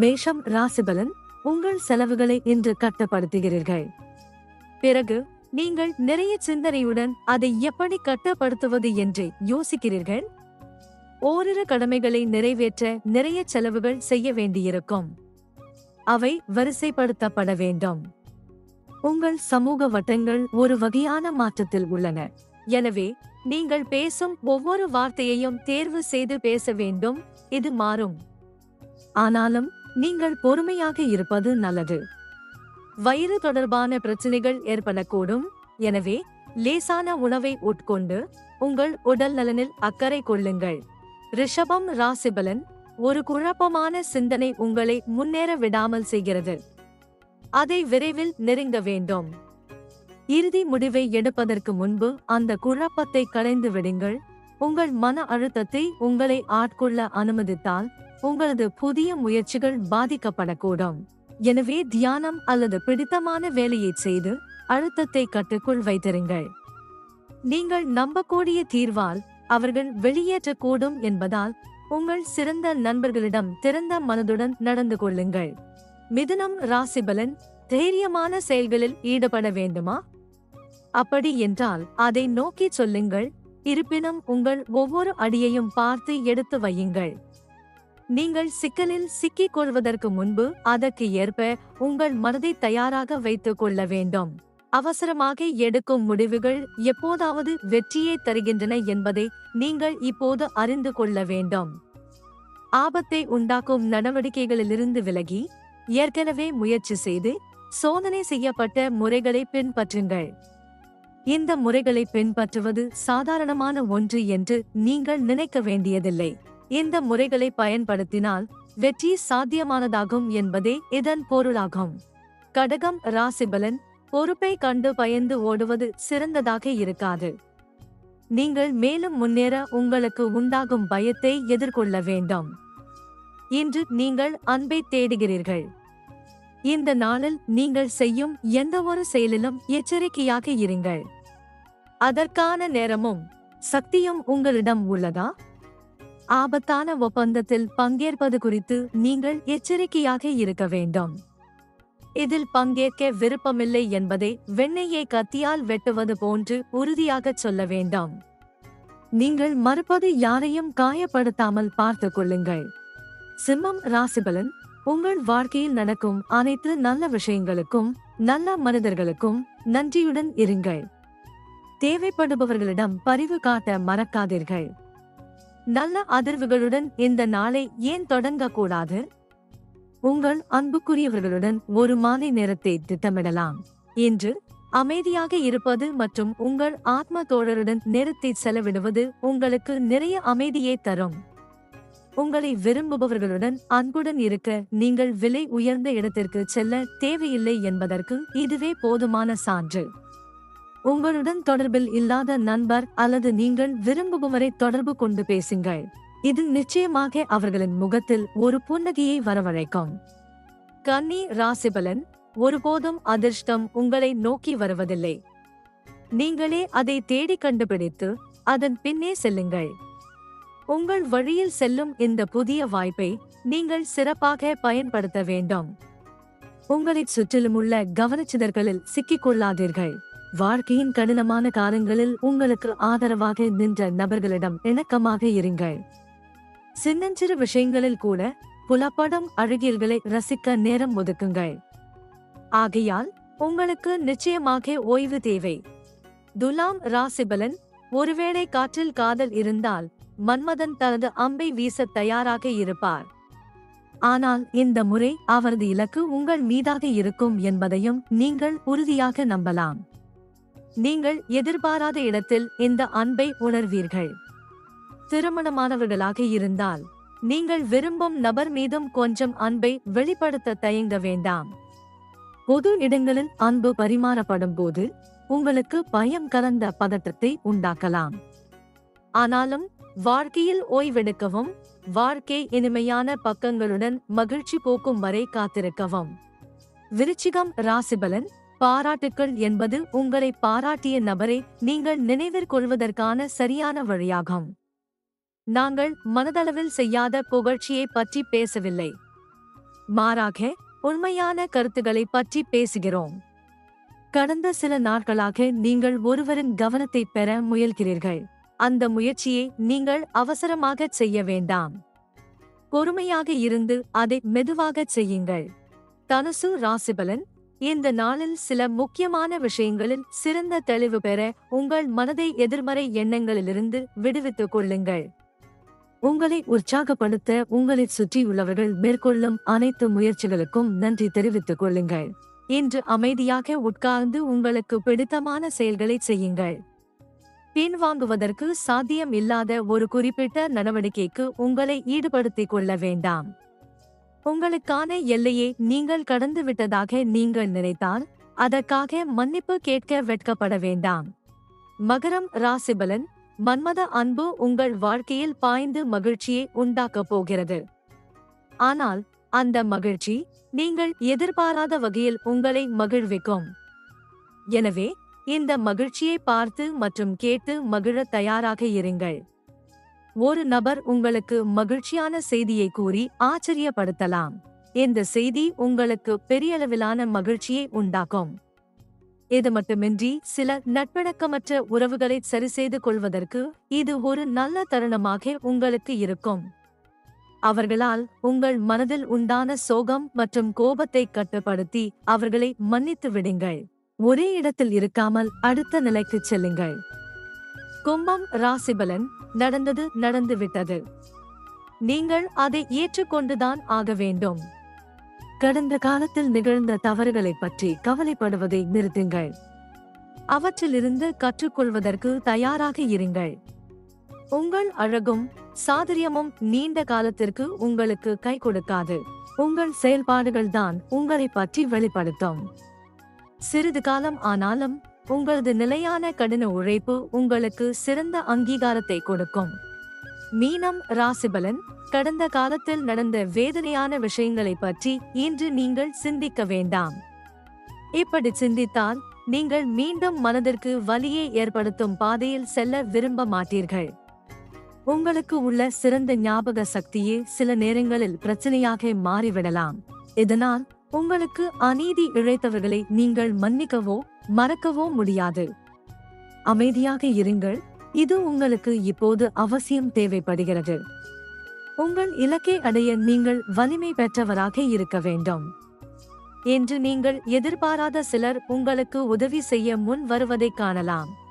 மேஷம் ராசிபலன் உங்கள் செலவுகளை இன்று கட்டுப்படுத்துகிறீர்கள். பிறகு நீங்கள் நிறைய சிந்தனையுடன் அதை எப்படி கட்டுப்படுத்துவது என்று யோசிக்கிறீர்கள். ஓரிரு கடமைகளை நிறைவேற்ற நிறைய செலவுகள் செய்ய வேண்டியிருக்கும். அவை வரிசைப்படுத்தப்பட வேண்டும். உங்கள் சமூக வட்டங்கள் ஒரு வகையான மாற்றத்தில் உள்ளன. எனவே நீங்கள் பேசும் ஒவ்வொரு வார்த்தையையும் தேர்வு செய்து பேச வேண்டும் இது மாறும். ஆனாலும் நீங்கள் பொறுமையாக இருப்பது நல்லது. வயிறு தொடர்பான பிரச்சனைகள் ஏற்படக்கூடும். எனவே லேசான உணவை உட்கொண்டு உங்கள் உடல் நலனில் அக்கறை கொள்ளுங்கள். ரிஷபம் ராசிபலன் ஒரு குழப்பமான சிந்தனை உங்களை முன்னேற விடாமல் செய்கிறது. அதை விரைவில் நெருங்க வேண்டும். இறுதி முடிவை எடுப்பதற்கு முன்பு அந்த குழப்பத்தை களைந்து விடுங்கள். உங்கள் மன அழுத்தத்தை உங்களை ஆட்கொள்ள அனுமதித்தால் உங்களது புதிய முயற்சிகள் பாதிக்கப்படக்கூடும். எனவே தியானம் அல்லது பிடித்தமான வேலையை செய்து அழுத்தத்தை கட்டுக்குள் வைத்திருங்கள். நீங்கள் நம்பக்கூடிய தீர்வால் அவர்கள் வெளியேற்றக்கூடும் என்பதால் உங்கள் சிறந்த நண்பர்களிடம் திறந்த மனதுடன் நடந்து கொள்ளுங்கள். மிதுனம் ராசிபலன் தைரியமான செயல்களில் ஈடுபட வேண்டுமா? அப்படி என்றால் அதை நோக்கி சொல்லுங்கள். இருப்பினும் உங்கள் ஒவ்வொரு அடியையும் பார்த்து எடுத்து வையுங்கள். நீங்கள் சிக்கலில் சிக்கிக் கொள்வதற்கு முன்பு அதற்கு ஏற்ப உங்கள் மனதை தயாராக வைத்துக் கொள்ள வேண்டும். அவசரமாக எடுக்கும் முடிவுகள் எப்போதாவது வெற்றியை தருகின்றன என்பதை நீங்கள் இப்போது அறிந்து கொள்ள வேண்டும். ஆபத்தை உண்டாக்கும் நடவடிக்கைகளிலிருந்து விலகி ஏற்கனவே முயற்சி செய்து சோதனை செய்யப்பட்ட முறைகளை பின்பற்றுங்கள். இந்த முறைகளை பின்பற்றுவது சாதாரணமான ஒன்று என்று நீங்கள் நினைக்க வேண்டியதில்லை. இந்த முறைகளை பயன்படுத்தினால் வெற்றி சாத்தியமானதாகும் என்பதே இதன் பொருளாகும். கடகம் ராசிபலன் பொறுப்பை கண்டு பயந்து ஓடுவது சிறந்ததாக இருக்காது. நீங்கள் மேலும் முன்னேற உங்களுக்கு உண்டாகும் பயத்தை எதிர்கொள்ள வேண்டும். இன்று நீங்கள் அன்பை தேடுகிறீர்கள். இந்த நாளில் நீங்கள் செய்யும் எந்த ஒரு செயலிலும் எச்சரிக்கையாக இருங்கள். அதற்கான நேரமும் சக்தியும் உங்களிடம் உள்ளதா? ஆபத்தான ஒப்பந்தத்தில் பங்கேற்பது குறித்து நீங்கள் எச்சரிக்கையாக இருக்க வேண்டும். இதில் பங்கேற்க விருப்பமில்லை என்பதை வெண்ணையை கத்தியால் வெட்டுவது போன்று உறுதியாகச் சொல்ல வேண்டாம். நீங்கள் மறுப்பது யாரையும் காயப்படுத்தாமல் பார்த்துக் கொள்ளுங்கள். சிம்மம் ராசிபலன் உங்கள் வாழ்க்கையில் நடக்கும் அனைத்து நல்ல விஷயங்களுக்கும் நல்ல மனிதர்களுக்கும் நன்றியுடன் இருங்கள். தேவைப்படுபவர்களிடம் பரிவு காட்ட மறக்காதீர்கள். நல்ல அதிர்வுகளுடன் இந்த நாளை ஏன் தொடங்கக்கூடாது? உங்கள் அன்புக்குரியவர்களுடன் ஒரு மாலை நேரத்தை திட்டமிடலாம். இன்று அமைதியாக இருப்பது மற்றும் உங்கள் ஆத்ம தோழருடன் நேரத்தை செலவிடுவது உங்களுக்கு நிறைய அமைதியை தரும். உங்களை விரும்புபவர்களுடன் அன்புடன் இருக்க நீங்கள் விலை உயர்ந்த இடத்திற்கு செல்ல தேவையில்லை என்பதற்கு இதுவே போதுமான சான்று. உங்களுடன் தொடர்பில் இல்லாத நண்பர் அல்லது நீங்கள் விரும்புபவரை தொடர்பு கொண்டு பேசுங்கள். இது நிச்சயமாக அவர்களின் முகத்தில் ஒரு புன்னகையை வரவழைக்கும். கன்னி ராசிபலன் ஒருபோதும் அதிர்ஷ்டம் உங்களை நோக்கி வருவதில்லை. நீங்களே அதை தேடி கண்டுபிடித்து அதன் பின்னே செல்லுங்கள். உங்கள் வழியில் செல்லும் இந்த புதிய வாய்ப்பை நீங்கள் சிறப்பாக பயன்படுத்த வேண்டும். உங்களைச் சுற்றிலுமுள்ள கவனச்சிதறல்களில் சிக்கிக் கொள்ளாதீர்கள். வாழ்க்கையின் கடினமான காலங்களில் உங்களுக்கு ஆதரவாக நின்ற நபர்களிடம் இணக்கமாக இருங்கள். சின்னஞ்சிறு விஷயங்களில் கூட புலப்படம் அழகியல்களை ரசிக்க நேரம் ஒதுக்குங்கள். ஆகையால் உங்களுக்கு நிச்சயமாக ஓய்வு தேவை. துலாம் ராசிபலன் ஒருவேளை காற்றில் காதல் இருந்தால் மன்மதன் தனது அம்பை வீச தயாராக இருப்பார். ஆனால் இந்த முறை அவரது இலக்கு உங்கள் மீதாக இருக்கும் என்பதையும் நீங்கள் உறுதியாக நம்பலாம். நீங்கள் எதிர்பாராத இடத்தில் இந்த அன்பை உணர்வீர்கள். திருமணமானவர்களாக இருந்தால் நீங்கள் விரும்பும் நபர் மீதும் கொஞ்சம் அன்பை வெளிப்படுத்த தயங்க வேண்டாம். பொது இடங்களில் அன்பு பரிமாறப்படும் போது உங்களுக்கு பயம் கலந்த பதட்டத்தை உண்டாக்கலாம். ஆனாலும் வாழ்க்கையில் ஓய்வெடுக்கவும் வாழ்க்கை இனிமையான பக்கங்களுடன் மகிழ்ச்சி போக்கும் வரை காத்திருக்கவும். விருச்சிகம் ராசிபலன் பாராட்டுக்கள் என்பது உங்களை பாராட்டிய நபரை நீங்கள் நினைவிற்கொள்வதற்கான சரியான வழியாகும். நாங்கள் மனதளவில் செய்யாத புகழ்ச்சியை பற்றி பேசவில்லை. மாறாக உண்மையான கருத்துக்களை பற்றி பேசுகிறோம். கடந்த சில நாட்களாக நீங்கள் ஒருவரின் கவனத்தை பெற முயல்கிறீர்கள். அந்த முயற்சியை நீங்கள் அவசரமாக செய்ய வேண்டாம். பொறுமையாக இருந்து அதை மெதுவாகச் செய்யுங்கள். தனுசு ராசிபலன் இந்த நாளில் சில முக்கியமான விஷயங்களில் சிறந்த தெளிவு பெற உங்கள் மனதை எதிர்மறை எண்ணங்களிலிருந்து விடுவித்துக் கொள்ளுங்கள். உங்களை உற்சாகப்படுத்த உங்களை சுற்றியுள்ளவர்கள் மேற்கொள்ளும் அனைத்து முயற்சிகளுக்கும் நன்றி தெரிவித்துக் கொள்ளுங்கள். இன்று அமைதியாக உட்கார்ந்து உங்களுக்கு பிடித்தமான செயல்களை செய்யுங்கள். பின்வாங்குவதற்கு சாத்தியம் இல்லாத ஒரு குறிப்பிட்ட நடவடிக்கைக்கு உங்களை ஈடுபடுத்திக் கொள்ள வேண்டாம். உங்களுக்கான எல்லையை நீங்கள் கடந்து விட்டதாக நீங்கள் நினைத்தால் அதற்காக மன்னிப்பு கேட்க வெட்கப்பட வேண்டாம். மகரம் ராசிபலன் மன்மத அன்பு உங்கள் வாழ்க்கையில் பாய்ந்து மகிழ்ச்சியை உண்டாக்கப் போகிறது. ஆனால் அந்த மகிழ்ச்சி நீங்கள் எதிர்பாராத வகையில் உங்களை மகிழ்விக்கும். எனவே இந்த மகிழ்ச்சியை பார்த்து மற்றும் கேட்டு மகிழ தயாராக இருங்கள். ஒரு நபர் உங்களுக்கு மகிழ்ச்சியான செய்தியை கூறி ஆச்சரியப்படுத்தலாம். இந்த செய்தி உங்களுக்கு பெரியளவிலான மகிழ்ச்சியை உண்டாக்கும். இது மட்டுமின்றி சில நட்பழக்கமற்ற உறவுகளை சரிசெய்து கொள்வதற்கு இது ஒரு நல்ல தருணமாக உங்களுக்கு இருக்கும். அவர்களால் உங்கள் மனதில் உண்டான சோகம் மற்றும் கோபத்தை கட்டுப்படுத்தி அவர்களை மன்னித்து விடுங்கள். ஒரே இடத்தில் இருக்காமல் அடுத்த நிலைக்கு செல்லுங்கள். கும்பம் ராசிபலன் நடந்தது நடந்துவிட்டது. நீங்கள் அதை ஏற்றுக்கொண்டுதான் ஆக வேண்டும். கடந்த காலத்தில் நிகழ்ந்த தவறுகளை பற்றி கவலைப்படுவதை நிறுத்துங்கள். அவற்றிலிருந்து கற்றுக்கொள்வதற்கு தயாராக இருங்கள். உங்கள் அழகும் சாதுரியமும் நீண்ட காலத்திற்கு உங்களுக்கு கை கொடுக்காது. உங்கள் செயல்பாடுகள் தான் உங்களை பற்றி வெளிப்படுத்தும். சிறிது காலம் ஆனாலும் உங்களது நிலையான கடின உழைப்பு உங்களுக்கு சிறந்த அங்கீகாரத்தை கொடுக்கும். மீனம் ராசிபலன் கடந்த காலத்தில் நடந்த வேதனையான விஷயங்களை பற்றி இன்று நீங்கள் சிந்திக்க வேண்டாம். இப்படி சிந்தித்தால் நீங்கள் மீண்டும் மனதிற்கு வலியை ஏற்படுத்தும் பாதையில் செல்ல விரும்ப மாட்டீர்கள். உங்களுக்கு உள்ள சிறந்த ஞாபக சக்தியே சில நேரங்களில் பிரச்சனையாக மாறிவிடலாம். இதனால் உங்களுக்கு அநீதி இழைத்தவர்களை நீங்கள் மன்னிக்கவோ மறக்கவோ முடியாது. அமைதியாக இருங்கள். இது உங்களுக்கு இப்போது அவசியம் தேவைப்படுகிறது. உங்கள் இலக்கை அடைய நீங்கள் வலிமை பெற்றவராக இருக்க வேண்டும். என்று நீங்கள் எதிர்பாராத சிலர் உங்களுக்கு உதவி செய்ய முன் வருவதைக் காணலாம்.